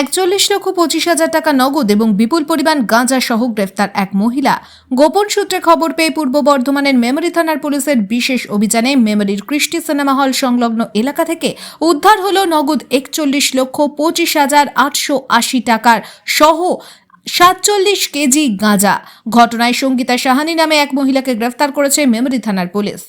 একচল্লিশ লক্ষ পঁচিশ হাজার টাকা নগদ এবং বিপুল পরিমাণ গাঁজা সহ গ্রেফতার এক মহিলা। গোপন সূত্রে খবর পেয়ে পূর্ব বর্ধমানের মেমরি থানার পুলিশের বিশেষ অভিযানে মেমরির কৃষ্টি সিনেমা হল সংলগ্ন এলাকা থেকে উদ্ধার হল নগদ একচল্লিশ লক্ষ পঁচিশ হাজার আটশো আশি টাকার সহ সাতচল্লিশ কেজি গাঁজা। ঘটনায় সঙ্গীতা সাহানি নামে এক মহিলাকে গ্রেফতার করেছে মেমরি থানার পুলিশ।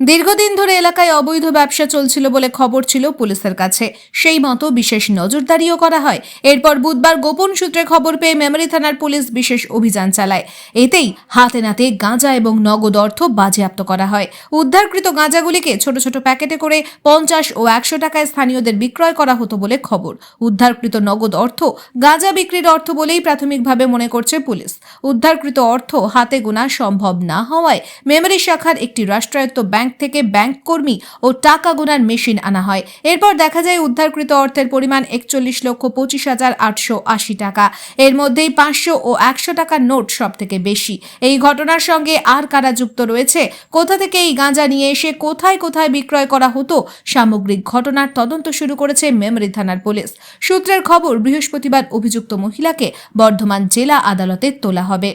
দীর্ঘদিন ধরে এলাকায় অবৈধ ব্যবসা চলছিল বলে খবর ছিল পুলিশের কাছে। সেই মতো বিশেষ নজরদারিও করা হয়। এরপর বুধবার গোপন সূত্রে খবর পেয়ে মেমরি থানার পুলিশ বিশেষ অভিযান চালায়। এতেই হাতে নাতে গাঁজা এবং নগদ অর্থ বাজেয়াপ্ত করা হয়। উদ্ধারকৃত গাঁজাগুলিকে ছোট ছোট প্যাকেটে করে পঞ্চাশ ও একশো টাকায় স্থানীয়দের বিক্রয় করা হতো বলে খবর। উদ্ধারকৃত নগদ অর্থ গাঁজা বিক্রির অর্থ বলেই প্রাথমিকভাবে মনে করছে পুলিশ। উদ্ধারকৃত অর্থ হাতে গোনা সম্ভব না হওয়ায় মেমরি শাখার একটি রাষ্ট্রায়ত্ত ব্যাংক থেকে ব্যাংক কর্মী ও টাকা গোনার মেশিন আনা হয়। এরপর দেখা যায় উদ্ধারকৃত অর্থের পরিমাণ একচল্লিশ লক্ষ পঁচিশ হাজার আটশো আশি টাকা। এর মধ্যেই পাঁচশো ও একশো টাকার নোট সব থেকে বেশি। এই ঘটনার সঙ্গে আর কারা যুক্ত রয়েছে, কোথা থেকে এই গাঁজা নিয়ে এসে কোথায় কোথায় বিক্রয় করা হতো, সামগ্রিক ঘটনার তদন্ত শুরু করেছে মেমরি থানার পুলিশ। সূত্রের খবর, বৃহস্পতিবার অভিযুক্ত মহিলাকে বর্ধমান জেলা আদালতে তোলা হবে।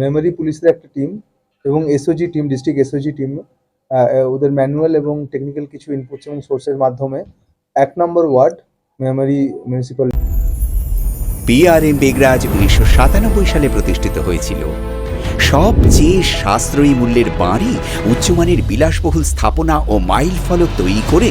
মেমোরি পুলিশের একটা টিম এবং SOG team, district SOG team ওদের ম্যানুয়াল এবং টেকনিক্যাল কিছু ইনপুটস এবং সোর্সের মাধ্যমে। এক নম্বর ওয়ার্ড মেমোরি মিউনিসিপ্যাল বিআরএম বেগরাজ উনিশশো সাতানব্বই সালে প্রতিষ্ঠিত হয়েছিল। সবচেয়ে সাশ্রয়ী মূল্যের বাড়ি, উচ্চমানের বিলাসবহুল স্থাপনা ও মাইল ফলক তৈরি করে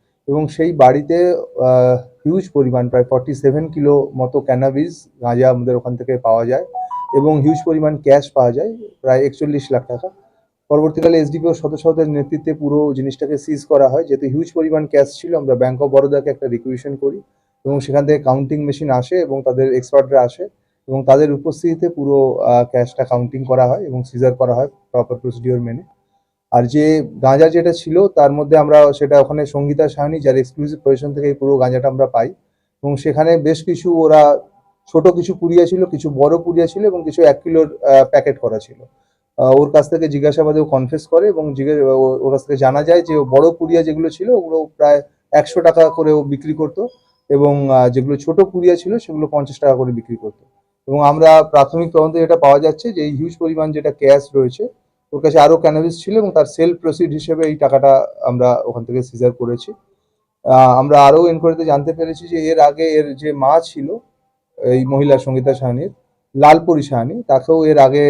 এবং সেই বাড়িতে হিউজ পরিমাণ, প্রায় ফর্টি সেভেন কিলো মতো ক্যানাবিস গাঁজা আমাদের ওখান থেকে পাওয়া যায় এবং হিউজ পরিমাণ ক্যাশ পাওয়া যায়, প্রায় একচল্লিশ লাখ টাকা। পরবর্তীকালে এসডিপিও সদস্যদের নেতৃত্বে পুরো জিনিসটাকে সিজ করা হয়। যেহেতু হিউজ পরিমাণ ক্যাশ ছিল, আমরা ব্যাঙ্ক অফ বরোদাকে একটা রিকুইশন করি এবং সেখান থেকে কাউন্টিং মেশিন আসে এবং তাদের এক্সপার্টরা আসে এবং তাদের উপস্থিতিতে পুরো ক্যাশটা কাউন্টিং করা হয় এবং সিজার করা হয় প্রপার প্রসিডিওর মেনে। আর যে গাঁজা যেটা ছিল, তার মধ্যে আমরা সেটা ওখানে সঙ্গীতা সাহানি যার এক্সক্লুসিভ পজিশন থেকে পুরো গাঁজাটা আমরা পাই। এবং সেখানে বেশ কিছু ওরা ছোট কিছু পুড়িয়া ছিল, কিছু বড় পুড়িয়া ছিল এবং কিছু এক কিলোর প্যাকেট করা ছিল। ওর কাছ থেকে জিজ্ঞাসাবাদে ও কনফেস করে এবং ওর কাছ থেকে জানা যায় যে বড় পুড়িয়া যেগুলো ছিল, ওগুলো প্রায় একশো টাকা করে ও বিক্রি করতো এবং যেগুলো ছোট পুড়িয়া ছিল, সেগুলো পঞ্চাশ টাকা করে বিক্রি করতো। এবং আমরা প্রাথমিক তদন্তে যেটা পাওয়া যাচ্ছে যে হিউজ পরিমাণ যেটা ক্যাশ রয়েছে ওর কাছে আরও ক্যানাবিস ছিল এবং তার সেল প্রসিড হিসেবে এই টাকাটা আমরা ওখান থেকে সিজার করেছি। আমরা আরও এনকোয়ারিতে জানতে পেরেছি যে এর আগে এর যে মা ছিল, এই মহিলা সঙ্গীতা সাহানির, লালপুরি সাহানি, তাকেও এর আগে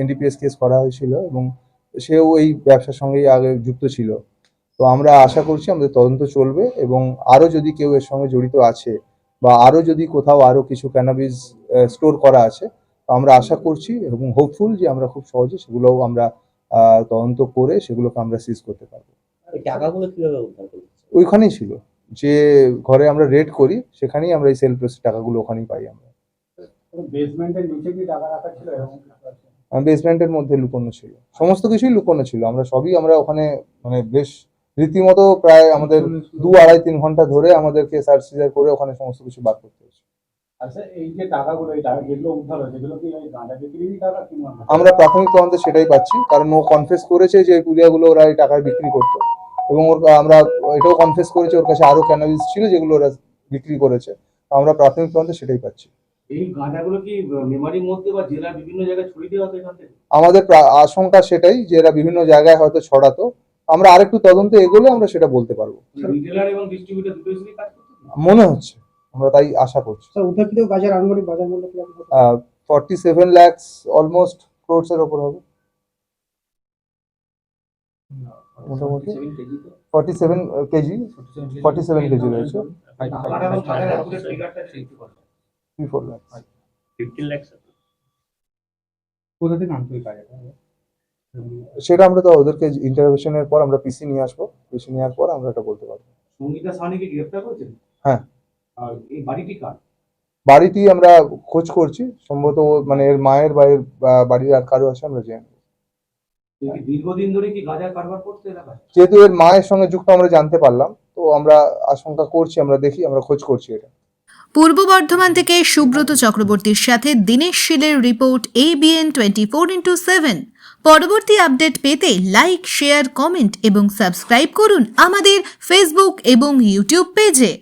এনডিপিএস কেস করা হয়েছিল এবং সেও এই ব্যবসার সঙ্গেই আগে যুক্ত ছিল। তো আমরা আশা করছি আমাদের তদন্ত চলবে এবং আরও যদি কেউ এর সঙ্গে জড়িত আছে বা আরও যদি কোথাও আরও কিছু ক্যানাবিস স্টোর করা আছে আমরা আশা করছি এবং হোপফুল যে আমরা খুব সহজে সেগুলোও আমরা আহ, তদন্ত করে সেগুলোকে আমরা সিজ করতে পারব। টাকাগুলো কীভাবে উদ্ধার ওইখানেই ছিল। যে ঘরে আমরা রেড করি সেখানেই আমরা এই সেল প্রসিড টাকাগুলো ওখানেই পাই আমরা। বেসমেন্টের নিচে কি টাকা রাখা ছিল? এরকম কিছু আছে? বেসমেন্টের মধ্যে লুকোনো ছিল। সমস্ত কিছুই লুকোনো ছিল। আমরা সবই আমরা ওখানে মানে বেশ রীতিমতো প্রায় আমাদের দু আড়াই তিন ঘণ্টা ধরে আমাদেরকে সার্চ সিজার করে ওখানে সমস্ত কিছু বার করতে হয়েছে। আচ্ছা এই যে টাকাগুলো এই টাকা যেগুলো উদ্ধার হয়েছে এগুলো কি ওই গাঁজা বিক্রিরই টাকা কি? আমরা প্রাথমিক তদন্তে সেটাই পাচ্ছি কারণ ও কনফেস করেছে যে পুলিয়াগুলো ওরা এই টাকায় বিক্রি করতো। এবং ওর আমরা এটাও কনফেস করেছে ওর কাছে আরও ক্যানাবিস ছিল যেগুলো ওরা বিক্রি করেছে। আমরা প্রাথমিক তদন্তে সেটাই পাচ্ছি। এই গাঁজাগুলো কি মেমারির মধ্যে বা জেলার বিভিন্ন জায়গায় ছড়িয়ে দেওয়া হতো এখান থেকে? আমাদের আশঙ্কা সেটাই যে এরা বিভিন্ন জায়গায় হয়তো ছড়াতো। আমরা আরেকটু তদন্তে এগোলে আমরা সেটা বলতে পারব। রিটেলার এবং ডিস্ট্রিবিউটর দুটোই কাজ মনে হচ্ছে। আমরা তাই আশা করছি। স্যার উদ্ধারকৃত গাঁজার আনুমানিক বাজার মূল্য forty seven lakhs almost crores এর ওপর হবে। মোটামুটি। Forty seven KG. Forty seven KG রয়েছে। ফিগারটা একটু কথা three four lakhs fifteen lakhs কোথা থেকে আনতো এই সেটা আমরা তো ওদেরকে ইন্টারভেশনের পর আমরা পিসি নিয়ে আসব। পিসি নেওয়ার পর আমরা এটা বলতে পারব। সঙ্গীতা গ্রেফতার করেছেন? হ্যাঁ। আর এই বাড়িটি কার? বাড়িটি আমরা খোঁজ করছি সম্ভবত মানে এর মায়ের বা এর বাড়ির আর কারও আছে আমরা জানি না। এ কি দীর্ঘদিন ধরে কি গাঁজা কারবার করতে যেহেতু এর মায়ের সঙ্গে যুক্ত আমরা জানতে পারলাম তো আমরা আশঙ্কা করছি আমরা দেখি আমরা খোঁজ করছি এটা। পূর্ব বর্ধমান থেকে সুব্রত চক্রবর্তীর সাথে Dinesh শীলের report ABN twenty four into seven পরবর্তী আপডেট পেতে লাইক শেয়ার কমেন্ট এবং সাবস্ক্রাইব করুন আমাদের ফেসবুক এবং ইউটিউব পেজে।